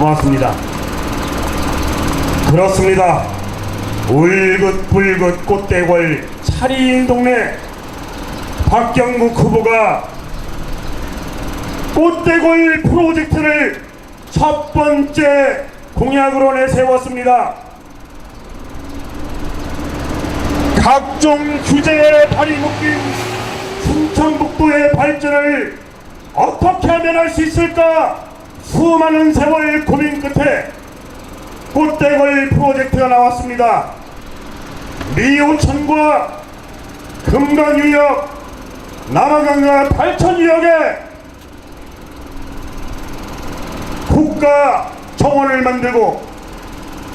고맙습니다. 그렇습니다. 울긋불긋 꽃대골 차리인 동네 박경국 후보가 꽃대골 프로젝트를 첫 번째 공약으로 내세웠습니다. 각종 규제에 발이 묶인 충청북도의 발전을 어떻게 하면 할 수 있을까 수많은 세월 고민 끝에 꽃대골 프로젝트가 나왔습니다. 미호천과 금강유역, 남한강과 발천유역에 국가 정원을 만들고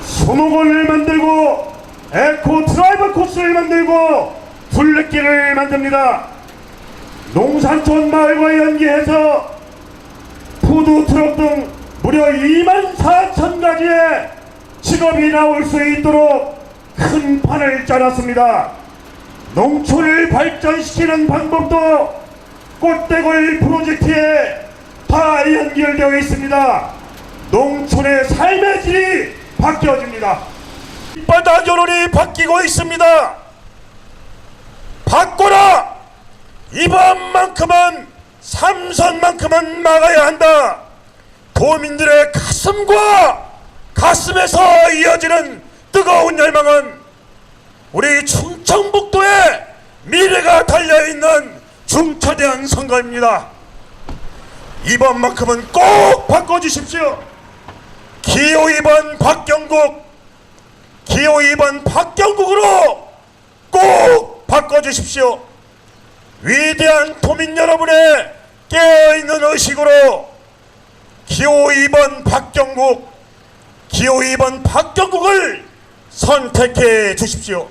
수목원을 만들고 에코 드라이브 코스를 만들고 둘레길을 만듭니다. 농산촌 마을과 연계해서 푸드 트럭 등 무려 2만 4천 가지의 직업이 나올 수 있도록 큰 판을 짜놨습니다. 농촌을 발전시키는 방법도 꽃대골 프로젝트에 다 연결되어 있습니다. 농촌의 삶의 질이 바뀌어집니다. 바다 결혼이 바뀌고 있습니다. 바꿔라! 이번만큼은 삼선만큼은 막아야 한다. 도민들의 가슴과 가슴에서 이어지는 뜨거운 열망은 우리 충청북도의 미래가 달려있는 중차대한 선거입니다. 이번만큼은 꼭 바꿔주십시오. 기호 2번 박경국, 기호 2번 박경국으로 꼭 바꿔주십시오. 위대한 도민 여러분의 깨어있는 의식으로 기호 2번 박경국, 기호 2번 박경국을 선택해 주십시오.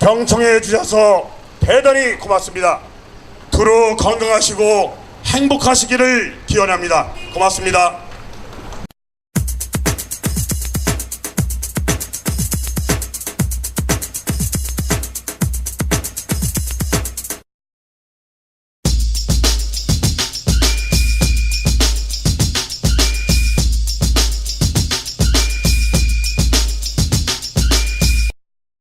경청해 주셔서 대단히 고맙습니다. 두루 건강하시고 행복하시기를 기원합니다. 고맙습니다.